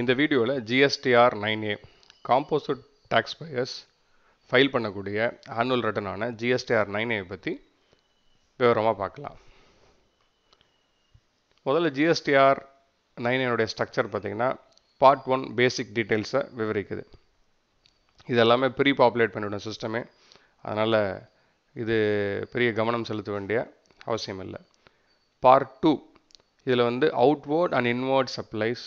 இந்த வீடியோவில் GSTR nine A composite tax payers file பண்ணக்கூடிய ஆனுவல் ரிட்டனான ஜிஎஸ்டிஆர் நைன் ஏ பற்றி விவரமாக பார்க்கலாம். முதல்ல ஜிஎஸ்டிஆர் நைன் ஏனுடைய ஸ்ட்ரக்சர் பார்த்தீங்கன்னா பார்ட் ஒன் பேசிக் டீட்டெயில்ஸை விவரிக்குது. இது எல்லாமே ப்ரீ பாப்புலேட் பண்ணிவிடும் சிஸ்டமே அதனால் இது பெரிய கவனம் செலுத்த வேண்டிய அவசியம் இல்லை. பார்ட் டூ இதில் வந்து outward and inward supplies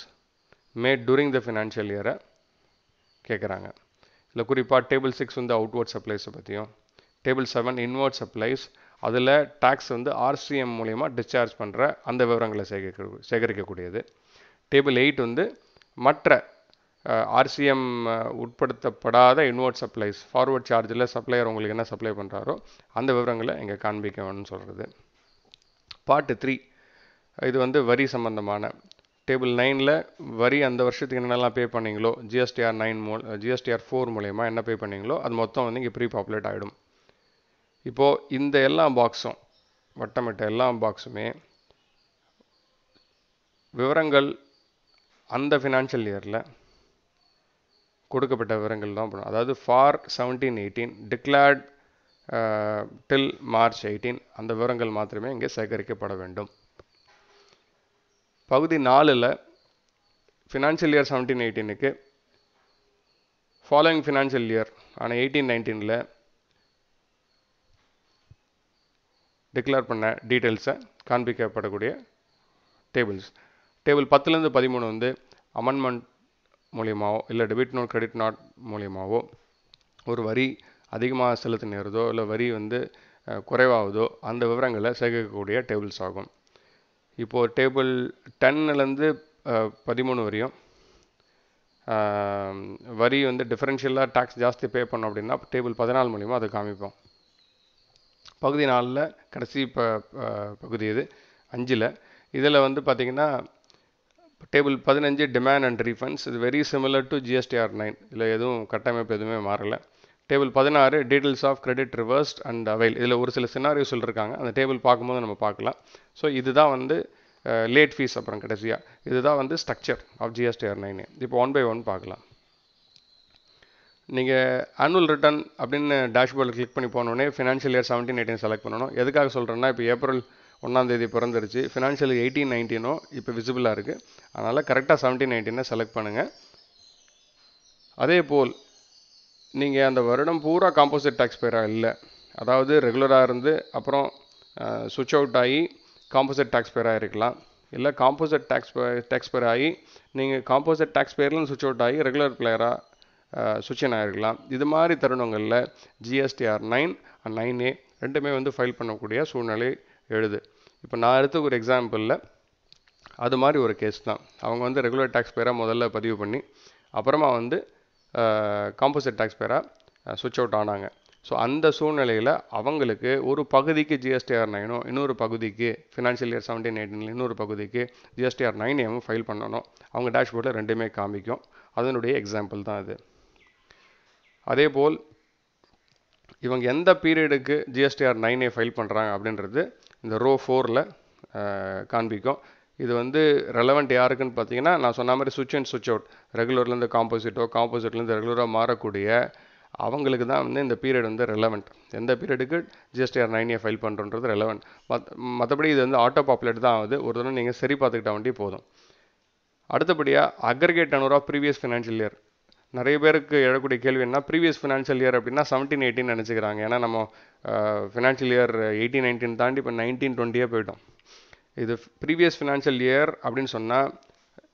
made during the financial இயரை கேட்குறாங்க இதில் குறிப்பாக டேபிள் சிக்ஸ் வந்து அவுட்வோர்ட் சப்ளைஸை பற்றியும் டேபிள் செவன் இன்வோர்ட் சப்ளைஸ் அதில் டேக்ஸ் வந்து ஆர்சிஎம் மூலயமா டிஸ்சார்ஜ் பண்ணுற அந்த விவரங்களை சேகரிக்க சேகரிக்கக்கூடியது. டேபிள் எயிட் வந்து மற்ற ஆர்சிஎம் உட்படுத்தப்படாத இன்வோர்ட் சப்ளைஸ் ஃபார்வர்ட் சார்ஜில் சப்ளையர் உங்களுக்கு என்ன சப்ளை பண்ணுறாரோ அந்த விவரங்களை இங்கே காண்பிக்க வேணும்னு சொல்கிறது பார்ட்டு த்ரீ இது வந்து வரி சம்பந்தமான டேபிள் நைனில் வரி அந்த வருஷத்துக்கு என்னென்னலாம் பே பண்ணீங்களோ ஜிஎஸ்டிஆர் நைன் மூ ஜிஎஸ்டிஆர் ஃபோர் மூலயமா என்ன பே பண்ணீங்களோ அது மொத்தம் வந்து இங்கே ப்ரீ பாப்புலேட் ஆகிடும் இப்போது இந்த எல்லா பாக்ஸும் வட்டமிட்ட எல்லா பாக்ஸுமே விவரங்கள் அந்த ஃபினான்ஷியல் இயரில் கொடுக்கப்பட்ட விவரங்கள் தான் பண்ணும் அதாவது for seventeen eighteen declared till March eighteen அந்த விவரங்கள் மாத்திரமே இங்கே சேகரிக்கப்பட வேண்டும். பகுதி நாலில் ஃபினான்ஷியல் இயர் செவன்டீன் எயிட்டீனுக்கு ஃபாலோயிங் ஃபினான்ஷியல் இயர் ஆனால் எயிட்டீன் நைன்டீனில் டிக்ளேர் பண்ண டீட்டெயில்ஸை காண்பிக்கப்படக்கூடிய டேபிள்ஸ் டேபிள் பத்துலேருந்து பதிமூணு வந்து அமெண்ட்மெண்ட் மூலியமாகவோ இல்லை டெபிட் நோட் கிரெடிட் நோட் மூலியமாகவோ ஒரு வரி அதிகமாக செலுத்தினதோ இல்லை வரி வந்து குறைவாகுதோ அந்த விவரங்களை சேகரிக்கக்கூடிய டேபிள்ஸ் ஆகும். இப்போது டேபிள் டென்னுலேருந்து பதிமூணு வரையும். வரி வந்து டிஃப்ரென்ஷியலாக டேக்ஸ் ஜாஸ்தி பே பண்ணோம் அப்படின்னா டேபிள் பதினாலு மூலிமா அதை காமிப்போம். பகுதி நாலில் கடைசி ப பகுதி இது அஞ்சில். இதில் வந்து பார்த்திங்கன்னா டேபிள் பதினஞ்சு டிமாண்ட் அண்ட் ரீஃபண்ட்ஸ் இது very similar to GSTR nine இதில் எதுவும் கட்டமைப்பு எதுவுமே மாறலை. டேபிள் பதினாறு details of credit reversed and avail இதில் ஒரு சில சினாரியோ சொல்லியிருக்காங்க அந்த டேபிள் பார்க்கும்போது நம்ம பார்க்கலாம். ஸோ இதுதான் வந்து uh, லேட் ஃபீஸ் அப்புறம் கடைசியாக இதுதான் வந்து ஸ்ட்ரக்சர் ஆஃப் ஜிஎஸ்டிஆர் நைன் இப்போ ஒன் பை ஒன் பார்க்கலாம். நீங்கள் ஆனுவல் ரிட்டர்ன் அப்படின்னு டேஷ்போர்டில் கிளிக் பண்ணி போனோடனே financial year seventeen eighteen select பண்ணணும். எதுக்காக சொல்கிறேன்னா இப்போ ஏப்ரல் ஒன்றாந்தேதி பிறந்துருச்சு. ஃபினான்ஷியல் எயிட்டீன் நைன்டீனும் இப்போ விசிபிளாக இருக்குது அதனால் கரெக்டாக செவன்டீன் நைன்டீனை செலக்ட் பண்ணுங்கள் அதே போல் நீங்கள் அந்த வருடம் பூரா காம்போசிட் டேக்ஸ் பேராக இல்லை. அதாவது ரெகுலராக இருந்து அப்புறம் சுவிட்ச் அவுட் ஆகி காம்போசிட் டேக்ஸ் பேராக இருக்கலாம். இல்லை காம்போசிட் டேக்ஸ் டேக்ஸ் பேர் ஆகி நீங்கள் காம்போசிட் டேக்ஸ் பேர்லேருந்து சுவிட்ச் அவுட் ஆகி ரெகுலர் பிளேயராக சுவிட்சன் ஆகிருக்கலாம் இது மாதிரி தருணங்களில் GSTR nine and nine A ரெண்டுமே வந்து ஃபைல் பண்ணக்கூடிய சூழ்நிலை எழுது. இப்போ நான் எடுத்த ஒரு எக்ஸாம்பிளில் அது மாதிரி ஒரு கேஸ் தான். அவங்க வந்து ரெகுலர் டேக்ஸ் பேராக முதல்ல பதிவு பண்ணி அப்புறமா வந்து காம்போசிட் டேக்ஸ் பேராக சுவிட்ச் அவுட் ஆனாங்க. ஸோ அந்த சூழ்நிலையில் அவங்களுக்கு ஒரு பகுதிக்கு ஜிஎஸ்டிஆர் நைனும் இன்னொரு பகுதிக்கு ஃபினான்ஷியல் இயர் செவன்டீன் எயிட்டீனில் இன்னொரு பகுதிக்கு ஜிஎஸ்டிஆர் நைன் ஏவும் ஃபைல் பண்ணணும். அவங்க டேஷ்போர்டில் ரெண்டுமே காமிக்கும். அதனுடைய எக்ஸாம்பிள் தான் இது அதேபோல் இவங்க எந்த பீரியடுக்கு ஜிஎஸ்டிஆர் நைன் ஃபைல் பண்ணுறாங்க அப்படின்றது இந்த ரோ ஃபோரில் காண்பிக்கும். இது வந்து ரெலவெண்ட் யாருக்குன்னு பார்த்தீங்கன்னா நான் சொன்ன மாதிரி சுவிட்ச் அண்ட் சுவிட்ச் அவுட் ரெகுலர்லேருந்து காம்போசிட்டோ காம்போசிட்லேருந்து ரெகுலராக மாறக்கூடிய அவங்களுக்கு தான் வந்து இந்த பீரியட் வந்து ரெலவெண்ட் எந்த பீரியடுக்கு ஜிஎஸ்டிஆர் நைன் ஏ ஃபைல் பண்ணுறன்றது ரெலவெண்ட் மத் மற்றபடி இது வந்து ஆட்டோ பாப்புலேட் தான் ஆகுது. ஒரு தடவை நீங்கள் சரி பார்த்துக்கிட்ட வண்டி போதும். அடுத்தபடியாக aggregate turnover of previous financial year நிறைய பேருக்கு எழக்கூடிய கேள்வி என்ன? ப்ரீவியஸ் ஃபினான்ஷியல் இயர் அப்படின்னா செவன்டீன் எயிட்டின் நினச்சிக்கிறாங்க. ஏன்னா நம்ம ஃபினான்ஷியல் இயர் எயிட்டீன் நைன்டீன் தாண்டி இப்போ நைன்டீன் டுவெண்ட்டியே போயிட்டோம். இது ப்ரீவியஸ் ஃபினான்ஷியல் இயர் அப்படின்னு சொன்னால்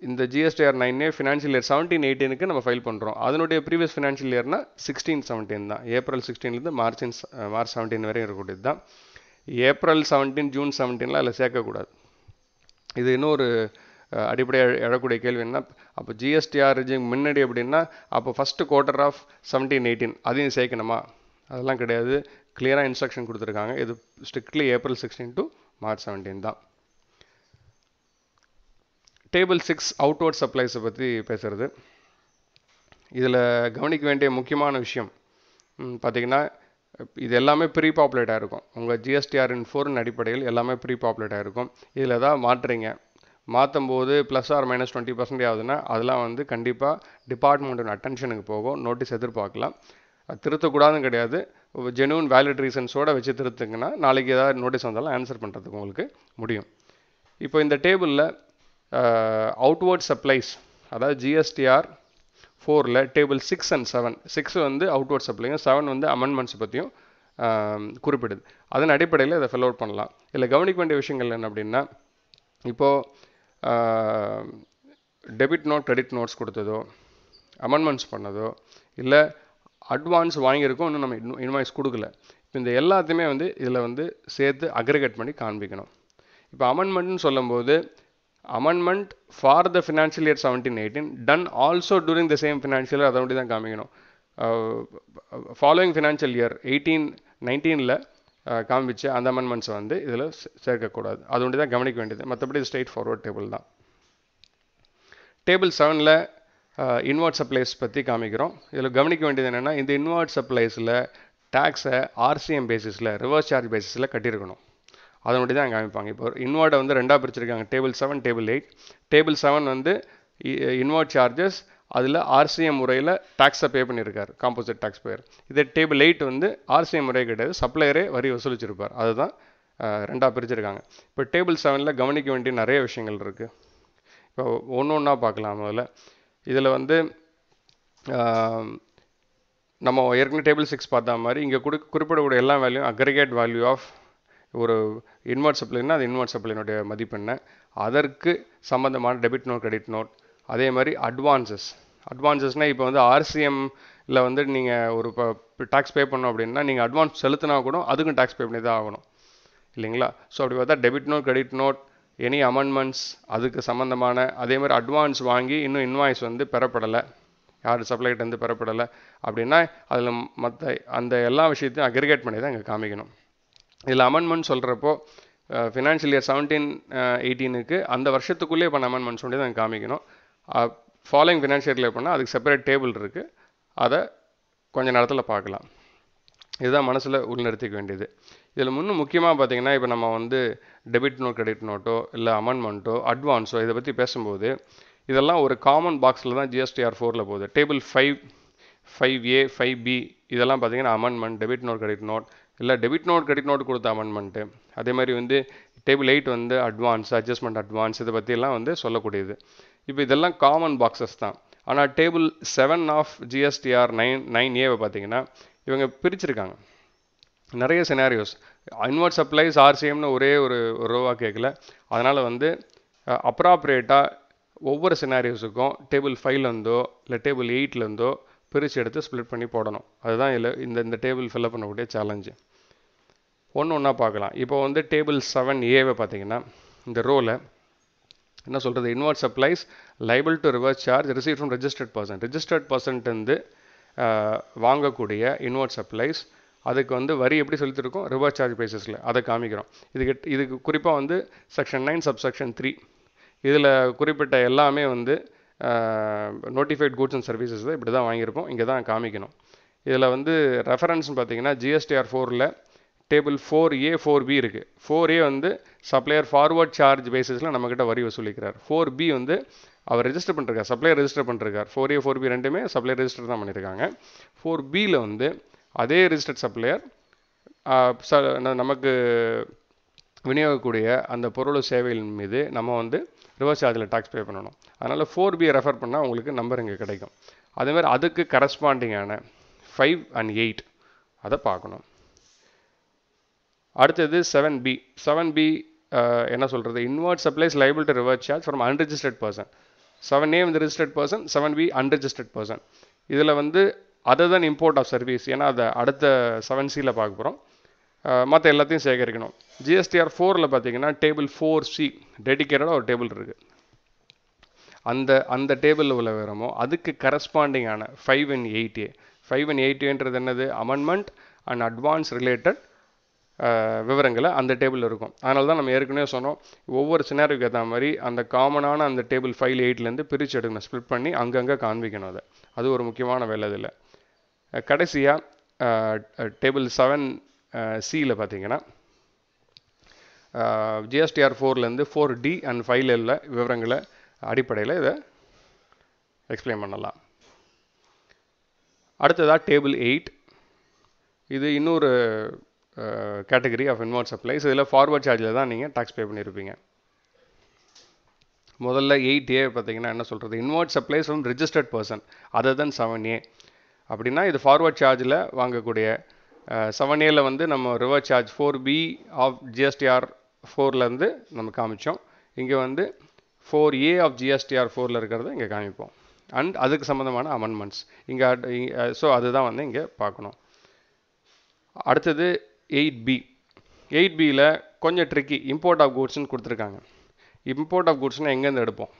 இந்த ஜிஎஸ்டிஆர் நைனே ஃபினான்ஷியல் இயர் செவன்டீன் எயிட்டீனுக்கு நம்ம ஃபைல் பண்ணுறோம் அதனுடைய ப்ரீவியஸ் ஃபினான்ஷியல் இயர்னா சிக்ஸ்டீன் செவன்டீன் தான். ஏப்ரல் சிக்ஸ்டீன்லேருந்து மார்ச் மார்ச் செவன்டீன் வரையும் இருக்கக்கூடியது தான். ஏப்ரல் செவன்டீன் ஜூன் செவன்டீன்லாம் அதில் சேர்க்கக்கூடாது. இது இன்னொரு அடிப்படையாக எழக்கூடிய கேள்வி என்ன அப்போ ஜிஎஸ்டிஆர் ரிஜிங் முன்னாடி அப்படின்னா அப்போ first quarter of seventeen eighteen அதையும் சேர்க்கணுமா? அதெல்லாம் கிடையாது. கிளியராக இன்ஸ்ட்ரக்ஷன் கொடுத்துருக்காங்க. இது strictly April sixteen to March seventeen தான். டேபிள் சிக்ஸ் அவுட்வர்ட் சப்ளைஸை பற்றி பேசுகிறது இதில் கவனிக்க வேண்டிய முக்கியமான விஷயம் பார்த்திங்கன்னா இது எல்லாமே ப்ரீ பாப்புலேட்டாக இருக்கும். உங்கள் ஜிஎஸ்டிஆர் இன் ஃபோரின் அடிப்படையில் எல்லாமே ப்ரீ பாப்புலேட்டாக இருக்கும். இதில் தான் மாற்றுறீங்க? மாற்றும் போது plus or minus twenty percent ஆகுதுன்னா அதெல்லாம் வந்து கண்டிப்பாக டிபார்ட்மெண்ட்டோட அட்டென்ஷனுக்கு போகும். நோட்டீஸ் எதிர்பார்க்கலாம். அது திருத்தக்கூடாதுன்னு கிடையாது. ஜெனுவன் வேலிட் ரீசன்ஸோட வச்சு திருத்துங்கன்னா நாளைக்கு ஏதாவது நோட்டீஸ் வந்தாலும் ஆன்சர் பண்ணுறதுக்கு உங்களுக்கு முடியும். இப்போ இந்த டேபிளில் Uh, அவுட்வர்ட் சப்ளைஸ் அதாவது ஜிஎஸ்டிஆர் ஃபோரில் table six and seven six வந்து அவுட்வர்ட் சப்ளையும் செவன் வந்து அமெண்ட்மெண்ட்ஸ் பற்றியும் um, குறிப்பிடுது. அதன் அடிப்படையில் இதை ஃபில் அவுட் பண்ணலாம். இதில் கவனிக்க வேண்டிய விஷயங்கள் என்ன அப்படின்னா இப்போது டெபிட் நோட் கிரெடிட் நோட்ஸ் கொடுத்ததோ அமெண்ட்மெண்ட்ஸ் பண்ணதோ இல்லை அட்வான்ஸ் வாங்கியிருக்கோம் இன்னும் நம்ம இன்னும் இன்வாய்ஸ் கொடுக்கல. இப்போ இந்த எல்லாத்தையுமே வந்து இதில் வந்து சேர்த்து அக்ரிகேட் பண்ணி காண்பிக்கணும். இப்போ அமெண்ட்மெண்ட்னு சொல்லும்போது amendment for the financial year seventeen eighteen done also during the same financial year அதை ஒட்டி தான் காமிக்கணும். ஃபாலோயிங் ஃபினான்ஷியல் இயர் எயிட்டீன் நைன்டீனில் காமிச்ச அந்த அமெண்ட்மெண்ட்ஸை வந்து இதில் சேர்க்கக்கூடாது. அது ஒன்று தான் கவனிக்க வேண்டியது. மற்றபடி ஸ்ட்ரெயிட் ஃபார்வர்ட் டேபிள் தான். டேபிள் செவனில் இன்வெர்ட் சப்ளைஸ் பற்றி காமிக்கிறோம். இதில் கவனிக்க வேண்டியது என்னென்னா இந்த இன்வெர்ட் சப்ளைஸில் டேக்ஸை ஆர்சிஎம் பேசிஸில் ரிவர்ஸ் சார்ஜ் பேசிஸில் கட்டியிருக்கணும். அதை மட்டும் தான் காமிப்பாங்க. இப்போ இன்வெர்ட்டை வந்து ரெண்டாக பிரிச்சிருக்காங்க. Table seven table eight table seven வந்து இன்வெர்ட் சார்ஜஸ் அதில் ஆர்சிஎம் முறையில் டேக்ஸை பே பண்ணியிருக்கார் காம்போசிட் டேக்ஸ் பேர் இதே டேபிள் எயிட் வந்து ஆர்சிஎம் முறை கிடையாது. சப்ளையரே வரி வசூலிச்சிருப்பார். அதுதான் ரெண்டாக பிரிச்சிருக்காங்க. இப்போ டேபிள் செவனில் கவனிக்க வேண்டிய நிறைய விஷயங்கள் இருக்குது இப்போ ஒன்று ஒன்றா பார்க்கலாம் முதல்ல. இதில் வந்து நம்ம ஏற்கனவே டேபிள் சிக்ஸ் பார்த்தா மாதிரி இங்கே குறி குறிப்பிடக்கூடிய எல்லா வேல்யூ அக்ரிகேட் வேல்யூ ஆஃப் ஒரு இன்வெர்ட் சப்ளைனா அது இன்வெர்ட் சப்ளைனுடைய மதிப்பெண்ண அதற்கு சம்மந்தமான டெபிட் நோட் கிரெடிட் நோட் அதே மாதிரி அட்வான்சஸ் அட்வான்சஸ்னால் இப்போ வந்து ஆர்சிஎம்மில் வந்து நீங்கள் ஒரு இப்போ டேக்ஸ் பே பண்ணோம் அப்படின்னா நீங்கள் அட்வான்ஸ் செலுத்தினா கூட அதுக்கும் டேக்ஸ் பே பண்ணி தான் ஆகணும். இல்லைங்களா? ஸோ அப்படி பார்த்தா debit note credit note any amendments அதுக்கு சம்மந்தமான அதே மாதிரி அட்வான்ஸ் வாங்கி இன்னும் இன்வாய்ஸ் வந்து பெறப்படலை. யார் சப்ளைகிட்டேருந்து பெறப்படலை. அப்படின்னா அதில் மற்ற அந்த எல்லா விஷயத்தையும் அக்ரிகேட் பண்ணி தான் இங்கே காமிக்கணும். இதில் அமெண்ட்மெண்ட் சொல்கிறப்போ ஃபினான்ஷியல் இயர் செவன்டீன் எயிட்டீனுக்கு அந்த வருஷத்துக்குள்ளேயே பண்ண அமெண்ட்மெண்ட்ஸ் சொல்லி தான் காமிக்கணும். ஃபாலோயிங் ஃபினான்ஷியல் இயர் பண்ணால் அதுக்கு செப்பரேட் டேபிள் இருக்குது அதை கொஞ்சம் நேரத்தில் பார்க்கலாம். இதுதான் மனசில் உள்நிறுத்திக்க வேண்டியது. இதில் முன்னும் முக்கியமாக பார்த்தீங்கன்னா இப்போ நம்ம வந்து டெபிட் நோட் கிரெடிட் நோட்டோ இல்லை அமெண்ட்மெண்ட்டோ அட்வான்ஸோ இதை பற்றி பேசும்போது இதெல்லாம் ஒரு காமன் பாக்ஸில் தான் ஜிஎஸ்டிஆர் ஃபோரில் போகுது. Table five five A five B இதெல்லாம் பார்த்தீங்கன்னா amendment debit note credit note இல்லை டெபிட் நோட் கிரெடிட் நோட் கொடுத்த அமெண்ட்மெண்ட்டு அதே மாதிரி வந்து டேபிள் எயிட் வந்து அட்வான்ஸ் அட்ஜஸ்ட்மெண்ட் அட்வான்ஸ் இதை பற்றியெல்லாம் வந்து சொல்லக்கூடியது. இப்போ இதெல்லாம் காமன் பாக்ஸஸ் தான். ஆனால் table seven of GSTR nine nine ஏவை பார்த்தீங்கன்னா இவங்க பிரிச்சிருக்காங்க. நிறைய சினாரியோஸ் இன்வெர்ட் சப்ளைஸ் ஆர்சிஎம்னு ஒரே ஒரு ரோவாக கேட்கல அதனால் வந்து அப்ராப்ரேட்டாக ஒவ்வொரு சினாரியோஸுக்கும் டேபிள் ஃபைவ்லேருந்தோ இல்லை டேபிள் எயிட்லேருந்தோ பிரித்து எடுத்து ஸ்ப்ளிட் பண்ணி போடணும். அதுதான் இல்லை இந்த இந்த டேபிள் ஃபில்அப் பண்ணக்கூடிய சேலஞ்சு ஒன்று ஒன்றா பார்க்கலாம். இப்போ வந்து டேபிள் செவன் ஏவை பார்த்தீங்கன்னா இந்த ரோவில் என்ன சொல்கிறது inward supplies liable to reverse charge received from registered person registered person வந்து வாங்கக்கூடிய இன்வர்ட் சப்ளைஸ் அதுக்கு வந்து வரி எப்படி செலுத்திருக்கோம் ரிவர்ஸ் சார்ஜ் பேசிஸில் அதை காமிக்கிறோம். இதுக்கு இதுக்கு குறிப்பாக வந்து section nine sub section three இதில் குறிப்பிட்ட எல்லாமே வந்து நோட்டிஃபைட் கூட்ஸ் அண்ட் சர்வீசஸ் இப்படி தான் வாங்கியிருப்போம் இங்கே தான் காமிக்கணும். இதில் வந்து ரெஃபரன்ஸ்னு பார்த்தீங்கன்னா ஜிஎஸ்டிஆர் ஃபோரில் table four A four B இருக்குது ஃபோர் ஏ வந்து சப்ளையர் ஃபார்வர்ட் சார்ஜ் பேசிஸில் நம்மக்கிட்ட வரி வசூலிக்கிறார். ஃபோர் பி வந்து அவர் ரெஜிஸ்டர் பண்ணிருக்கார். சப்ளையர் ரெஜிஸ்டர் பண்ணிருக்கார். ஃபோர் ஏ ஃபோர் பி ரெண்டுமே சப்ளையர் ரெஜிஸ்டர் தான் பண்ணியிருக்காங்க. ஃபோர் பியில் வந்து அதே ரெஜிஸ்டர்ட் சப்ளையர் நமக்கு விநியோகக்கூடிய அந்த பொருள் சேவையின் மீது நம்ம வந்து ரிவர்ஸ் சார்ஜில் டாக்ஸ் பே பண்ணணும். அதனால் ஃபோர் பியை ரெஃபர் பண்ணால் உங்களுக்கு நம்பர் இங்கே கிடைக்கும். அதேமாதிரி அதுக்கு கரஸ்பாண்டிங்கான ஃபைவ் அண்ட் எயிட் அதை பார்க்கணும். அடுத்தது செவன் பி செவன் பி என்ன சொல்கிறது inward supplies liable to reverse charge from unregistered person seven A வந்து registered person seven B unregistered person இதில் வந்து other than import of service ஏன்னா அதை அடுத்த செவன் சியில் பார்க்க போகிறோம் மற்ற எல்லாத்தையும் சேகரிக்கணும். ஜிஎஸ்டிஆர் ஃபோரில் பார்த்தீங்கன்னா டேபிள் ஃபோர் சி டெடிக்கேட்டடாக ஒரு டேபிள் இருக்குது அந்த அந்த டேபிளில் உள்ள விவரமோ அதுக்கு கரஸ்பாண்டிங்கான five and eight A five and eight ஏன்றது என்னது? அமெண்ட்மெண்ட் அண்ட் அட்வான்ஸ் ரிலேட்டட் விவரங்களை அந்த டேபிளில் இருக்கும். அதனால தான் நம்ம ஏற்கனவே சொன்னோம் ஒவ்வொரு சினாரிக்கு ஏற்ற மாதிரி அந்த காமனான அந்த டேபிள் ஃபைவ் எயிட்லேருந்து பிரித்து எடுக்கணும் ஸ்ப்ளிட் பண்ணி அங்கங்கே காண்பிக்கணும் அதை. அது ஒரு முக்கியமான வேலை இதில். கடைசியாக டேபிள் செவன் சியில் பார்த்தீங்கன்னா ஜிஎஸ்டிஆர் ஃபோர்லேருந்து ஃபோர் டி அண்ட் ஃபைவ்ல எல்ல விவரங்களை அடிப்படையில் இதை எக்ஸ்பிளைன் பண்ணலாம். அடுத்ததாக டேபிள் எயிட் இது இன்னொரு கேட்டகரி ஆஃப் இன்வெர்ட் சப்ளைஸ் இதில் ஃபார்வர்ட் சார்ஜில் தான் நீங்கள் டாக்ஸ் பே பண்ணியிருப்பீங்க முதல்ல எயிட் ஏ பார்த்தீங்கன்னா என்ன சொல்கிறது inward supplies from registered person other than seven A அப்படின்னா இது ஃபார்வர்ட் சார்ஜில் வாங்கக்கூடிய செவன் ஏல வந்து நம்ம reverse charge four B of GSTR ஃபோர்லேருந்து நம்ம காமிச்சோம். இங்கே வந்து ஃபோர் ஏ ஆஃப் ஜிஎஸ்டிஆர் ஃபோரில் இருக்கிறத இங்கே காமிப்போம். அண்ட் அதுக்கு சம்மந்தமான அமெண்ட்மெண்ட்ஸ் இங்கே ஸோ அதுதான் வந்து இங்கே பார்க்கணும். அடுத்தது எயிட் பி எயிட் பியில் கொஞ்சம் ட்ரிக்கி இம்போர்ட் ஆஃப் கூட்ஸ்னு கொடுத்துருக்காங்க. இம்போர்ட் ஆஃப் கூட்ஸ்னால் எங்கேருந்து எடுப்போம்?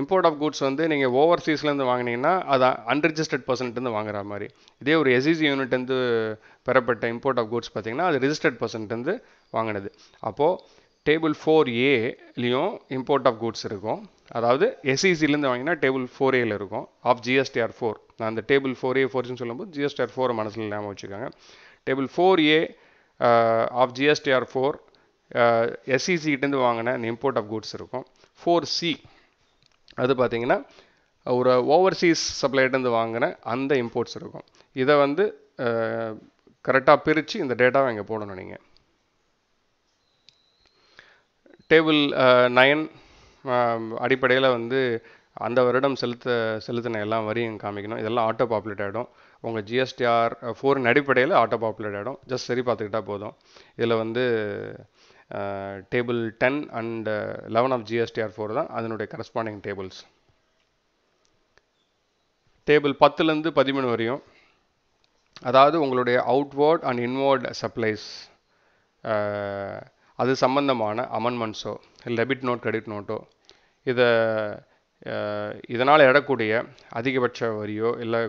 இம்போர்ட் ஆஃப் கூட்ஸ் வந்து நீங்கள் ஓவர்சீஸ்லேருந்து வாங்கினீங்கன்னா அது அன்ரிஜிஸ்டர்ட் பர்சன்ட்லேருந்து வாங்குற மாதிரி. இதே ஒரு எஸ்இசி யூனிட்லேருந்து பெறப்பட்ட இம்போர்ட் ஆஃப் கூட்ஸ் பார்த்தீங்கன்னா அது ரிஜிஸ்டர்ட் பர்சன்ட்லேருந்து வாங்கினது. அப்போது டேபிள் ஃபோர் ஏலையும் இம்போர்ட் ஆஃப் கூட்ஸ் இருக்கும். அதாவது எஸ்இசிலேருந்து வாங்கினா டேபிள் ஃபோர் ஏல இருக்கும். ஆஃப் ஜிஎஸ்டிஆர் ஃபோர் நான் அந்த டேபிள் ஃபோர் ஏ ஃபோர்ஸ்னு சொல்லும்போது ஜிஎஸ்டிஆர் ஃபோர் மனசில் ஞாபகம் வச்சுக்கோங்க. Table four A of GSTR four எஸ்இசிகிட்டேருந்து வாங்கின அந்த இம்போர்ட் ஆஃப் கூட்ஸ் இருக்கும். ஃபோர் சி அது பார்த்தீங்கன்னா ஒரு ஓவர்சீஸ் சப்ளைட்டேருந்து வாங்கின அந்த இம்போர்ட்ஸ் இருக்கும். இதை வந்து uh, கரெக்டாக பிரித்து இந்த டேட்டாவை இங்கே போடணும் நீங்கள் டேபிள் நயன் uh, um, அடிப்படையில் வந்து அந்த வருடம் செலுத்த செலுத்தின எல்லா வரியும் காமிக்கணும். இதெல்லாம் ஆட்டோ பாப்புலேட் ஆகிடும் உங்கள் ஜிஎஸ்டிஆர் ஃபோரின் uh, அடிப்படையில் ஆட்டோ பாப்புலேட் ஆகிடும் ஜஸ்ட் சரி பார்த்துக்கிட்டா போதும். இதில் வந்து table ten and eleven of GSTR four தான் அதனுடைய கரஸ்பாண்டிங் டேபிள்ஸ் டேபிள் பத்துலேருந்து பதிமூணு வரையும். அதாவது உங்களுடைய அவுட்வேர்ட் அண்ட் இன்வேர்ட் சப்ளைஸ் அது சம்பந்தமான அமெண்ட்மெண்ட்ஸோ இல்லை டெபிட் நோட் கிரெடிட் நோட்டோ இதை இதனால் எடக்கூடிய அதிகபட்ச வரியோ இல்லை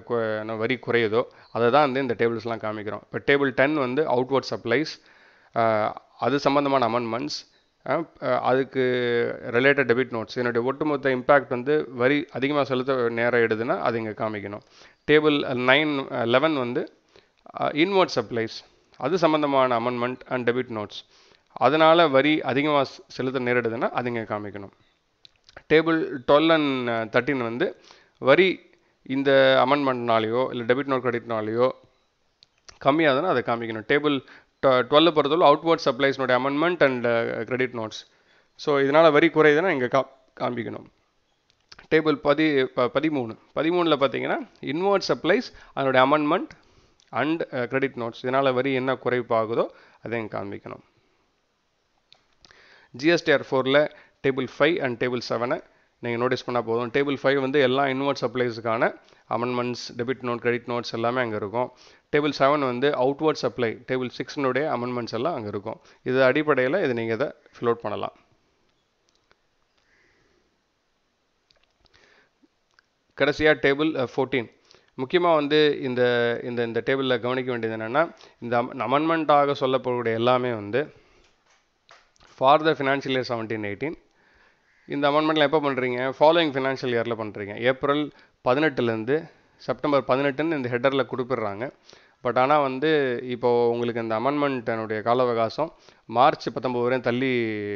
வரி குறையுதோ அதை தான் வந்து இந்த டேபிள்ஸ்லாம் காமிக்கிறோம். இப்போ டேபிள் டென் வந்து அவுட்வர்ட் சப்ளைஸ் அது சம்மந்தமான அமெண்ட்மெண்ட்ஸ் அதுக்கு ரிலேட்டட் டெபிட் நோட்ஸ் என்னுடைய ஒட்டுமொத்த இம்பேக்ட் வந்து வரி அதிகமாக செலுத்த நேரம் எடுதுன்னா அது இங்கே காமிக்கணும். டேபிள் நைன் லெவன் வந்து இன்வர்ட் சப்ளைஸ் அது சம்மந்தமான அமெண்ட்மெண்ட் அண்ட் டெபிட் நோட்ஸ் அதனால் வரி அதிகமாக செலுத்த நேரிடுதுன்னா அது இங்கே காமிக்கணும். டேபிள் டுவெல் அண்ட் தேர்ட்டின் வந்து வரி இந்த அமெண்ட்மெண்ட்னாலேயோ இல்லை டெபிட் நோட் கிரெடிட்னாலேயோ கம்மியாகுதுன்னா அதை காமிக்கணும். டேபிள் டுவெல்ல பொறுத்தவரை outward சப்ளைஸ்னுடைய amendment and credit notes so இதனால் வரி குறையுதுன்னா இங்கே கா காமிக்கணும். டேபிள் பதி ப பதிமூணு. பதிமூணில் பார்த்தீங்கன்னா இன்வர்ட் சப்ளைஸ் அதனுடைய அமெண்ட்மெண்ட் அண்ட் கிரெடிட் நோட்ஸ் இதனால் வரி என்ன குறைப்பாகுதோ அதை இங்கே காமிக்கணும். ஜிஎஸ்டிஆர் ஃபோரில் டேபிள் ஃபைவ் அண்ட் டேபிள் செவனை நீங்கள் நோட்டீஸ் பண்ணால் போதும். டேபிள் ஃபைவ் வந்து எல்லா inward சப்ளைஸுக்கான amendments debit note credit notes எல்லாமே அங்கே இருக்கும். டேபிள் செவன் வந்து அவுட்வர்ட் சப்ளை டேபிள் சிக்ஸ்னுடைய அமெண்ட்மெண்ட்ஸ் எல்லாம் அங்கே இருக்கும். இது அடிப்படையில் இது நீங்கள் இதை ஃபில் அவுட் பண்ணலாம். கடைசியாக டேபிள் ஃபோர்டீன் முக்கியமாக வந்து இந்த இந்த இந்த டேபிளில் கவனிக்க வேண்டியது என்னென்னா இந்த அமெண்ட்மெண்ட்டாக சொல்லப்படக்கூடிய எல்லாமே வந்து for the financial year seventeen eighteen இந்த அமெண்ட்மெண்ட்டில் எப்போ பண்ணுறீங்க ஃபாலோயிங் ஃபினான்ஷியல் இயரில் பண்ணுறீங்க ஏப்ரல் பதினெட்டுலேருந்து செப்டம்பர் பதினெட்டுன்னு இந்த ஹெட்டரில் கொடுத்துட்றாங்க பட் ஆனால் வந்து இப்போது உங்களுக்கு இந்த அமெண்ட்மெண்ட்டனுடைய கால அவகாசம் மார்ச் பத்தொம்பது வரையும் தள்ளி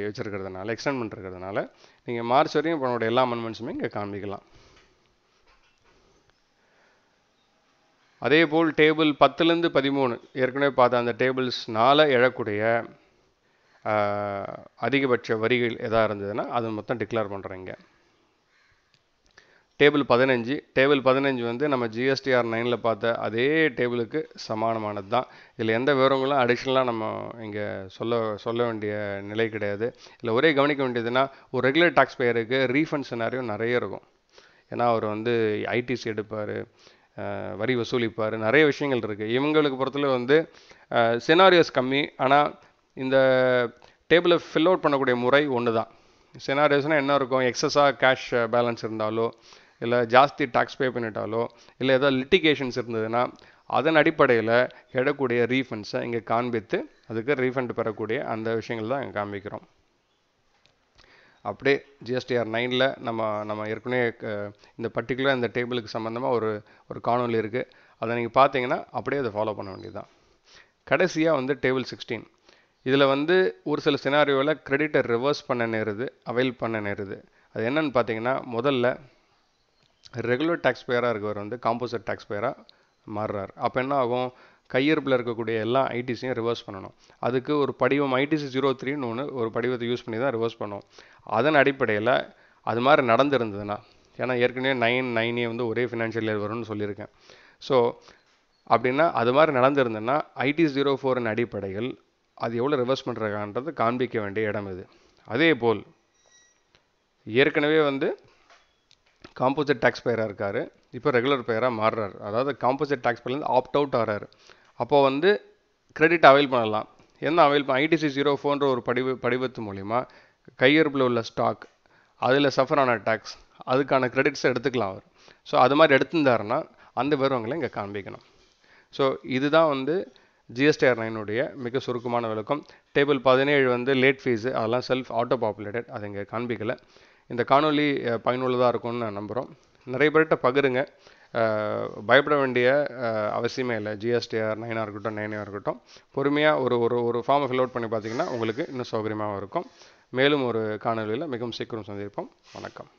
வச்சுருக்கிறதுனால எக்ஸ்டெண்ட் பண்ணிருக்கிறதுனால நீங்கள் மார்ச் வரையும் இப்போ எல்லா அமெண்ட்மெண்ட்ஸுமே இங்கே காமிக்கலாம் அதே போல் டேபிள் பத்துலேருந்து பதிமூணு. ஏற்கனவே பார்த்த அந்த டேபிள்ஸ்னால எழக்கூடிய அதிகபட்ச வரிகள் எதாக இருந்ததுன்னா அது மொத்தம் டிக்ளேர் பண்ணுறீங்க டேபிள் பதினஞ்சு. டேபிள் பதினஞ்சு வந்து நம்ம ஜிஎஸ்டிஆர் நைனில் பார்த்த அதே டேபிளுக்கு சமானமானது தான் இதில் எந்த விவரங்களும் அடிஷ்னலாக நம்ம இங்கே சொல்ல சொல்ல வேண்டிய நிலை கிடையாது. இல்லை ஒரே கவனிக்க வேண்டியதுன்னா ஒரு ரெகுலர் டாக்ஸ் பேயருக்கு ரீஃபண்ட் சினாரியோ நிறைய இருக்கும். ஏன்னா அவர் வந்து ஐடிசி எடுப்பார் வரி வசூலிப்பார் நிறைய விஷயங்கள் இருக்குது இவங்களுக்கு பொறுத்தளவு வந்து சினாரியோஸ் கம்மி. ஆனால் இந்த டேபிளை ஃபில் அவுட் பண்ணக்கூடிய முறை ஒன்று தான் சினாரியோஸ்னால் என்ன இருக்கும்? எக்ஸஸாக கேஷ் பேலன்ஸ் இருந்தாலோ இல்லை ஜாஸ்தி டேக்ஸ் பே பண்ணிட்டாலோ இல்லை ஏதாவது லிட்டிகேஷன்ஸ் இருந்ததுன்னா அதன் அடிப்படையில் எடக்கூடிய ரீஃபண்ட்ஸை இங்கே காண்பித்து அதுக்கு ரீஃபண்ட் பெறக்கூடிய அந்த விஷயங்கள் தான் இங்கே காண்பிக்கிறோம். அப்படியே ஜிஎஸ்டிஆர் நைனில் நம்ம நம்ம ஏற்கனவே இந்த பர்டிகுலர் இந்த டேபிளுக்கு சம்மந்தமாக ஒரு ஒரு காணொலி இருக்குது அதை நீங்கள் பார்த்தீங்கன்னா அப்படியே அதை ஃபாலோ பண்ண வேண்டியதுதான். கடைசியாக வந்து டேபிள் சிக்ஸ்டீன் இதில் வந்து ஒரு சில சினாரியோவில் கிரெடிட்டை ரிவர்ஸ் பண்ண நேருது அவைல் பண்ண நேருது. அது என்னன்னு பார்த்தீங்கன்னா முதல்ல ரெகுலர் டேக்ஸ் பேயராக இருக்கவர் வந்து காம்போசிட் டேக்ஸ் பேயராக மாறுறார். அப்போ என்ன ஆகும்? கையிருப்பில் இருக்கக்கூடிய எல்லா ஐடிசியும் ரிவர்ஸ் பண்ணணும். அதுக்கு ஒரு படிவம் ஐடிசி ஜீரோ த்ரீன்னு ஒன்று ஒரு படிவத்தை யூஸ் பண்ணி தான் ரிவர்ஸ் பண்ணுவோம் அதன் அடிப்படையில் அது மாதிரி நடந்திருந்ததுன்னா ஏன்னா ஏற்கனவே நைன் நைனே வந்து ஒரே ஃபினான்ஷியல் இயர் வரும்னு சொல்லியிருக்கேன். ஸோ அப்படின்னா அது மாதிரி நடந்திருந்ததுன்னா ஐடி ஜீரோ ஃபோரின் அடிப்படையில் அது எவ்வளோ ரிவர்ஸ் பண்ணுறாங்கன்றது காண்பிக்க வேண்டிய இடம் இது. அதே போல் ஏற்கனவே வந்து காம்போசிட் டேக்ஸ் பேராக இருக்கார். இப்போ ரெகுலர் பேராக மாறுறாரு. அதாவது காம்போசிட் டேக்ஸ் பேர்லேருந்து ஆப்ட் அவுட் ஆகிறாரு அப்போது வந்து கிரெடிட் அவைல் பண்ணலாம். என்ன அவைல் பண்ண ஐடிசி ஜீரோ ஃபோன்ற ஒரு படிவு படிவத்து மூலிமா கையிருப்பில் உள்ள ஸ்டாக் அதில் சஃபர் ஆன டேக்ஸ் அதுக்கான கிரெடிட்ஸை எடுத்துக்கலாம் அவர். ஸோ அது மாதிரி எடுத்திருந்தாருன்னா அந்த விவரங்களை இங்கே காண்பிக்கணும். ஸோ இதுதான் வந்து ஜிஎஸ்டிஆர் நைனுடைய மிக சுருக்கமான விளக்கம். டேபிள் பதினேழு வந்து லேட் ஃபீஸு அதெல்லாம் செல்ஃப் ஆட்டோ பாப்புலேட்டட் அது இங்கே காண்பிக்கலை. இந்த காணொலி பயனுள்ளதாக இருக்கும்னு நான் நம்புகிறோம் நிறைய பேர்கிட்ட பகிருங்க. பயப்பட வேண்டிய அவசியமே இல்லை. ஜிஎஸ்டிஆர் நைனாக இருக்கட்டும் நைனாக இருக்கட்டும். பொறுமையாக ஒரு ஒரு ஒரு ஃபார்மை ஃபில் அவுட் பண்ணி பார்த்தீங்கன்னா உங்களுக்கு இன்னும் சௌகரியமாகவும் இருக்கும். மேலும் ஒரு காணொலியில் மிகவும் சீக்கிரம் சந்திப்போம். வணக்கம்.